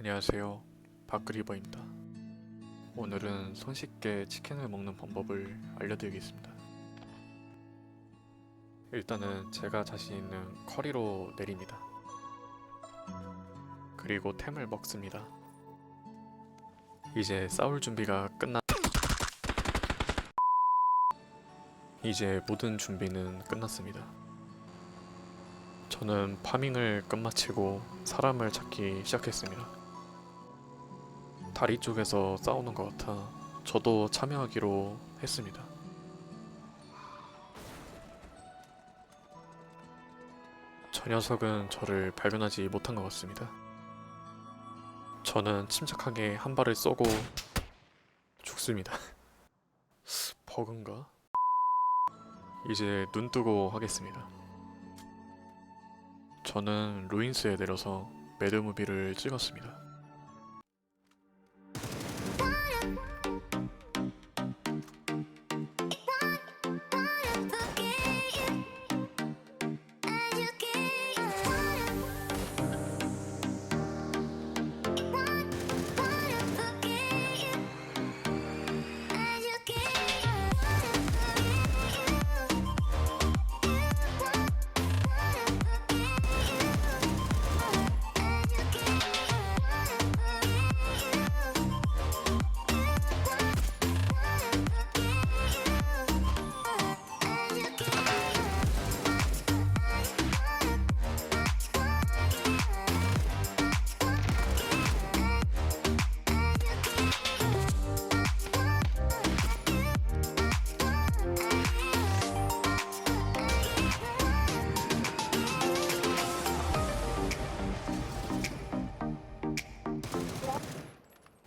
안녕하세요. 박그리버입니다. 오늘은 손쉽게 치킨을 먹는 방법을 알려드리겠습니다. 일단은 제가 자신 있는 커리로 내립니다. 그리고 템을 먹습니다. 이제 싸울 준비가 끝나 이제 모든 준비는 끝났습니다. 저는 파밍을 끝마치고 사람을 찾기 시작했습니다. 다리 쪽에서 싸우는 것 같아 저도 참여하기로 했습니다. 저 녀석은 저를 발견하지 못한 것 같습니다. 저는 침착하게 한 발을 쏘고 죽습니다. 버그인가? 이제 눈 뜨고 하겠습니다. 저는 루인스에 내려서 매드무비를 찍었습니다.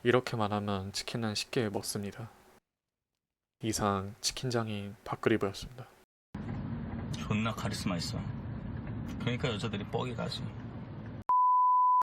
이렇게만 하면 치킨은 쉽게 먹습니다. 이상 치킨장인 박그리버였습니다. 존나 카리스마 있어. 그러니까 여자들이 뻑이 가지.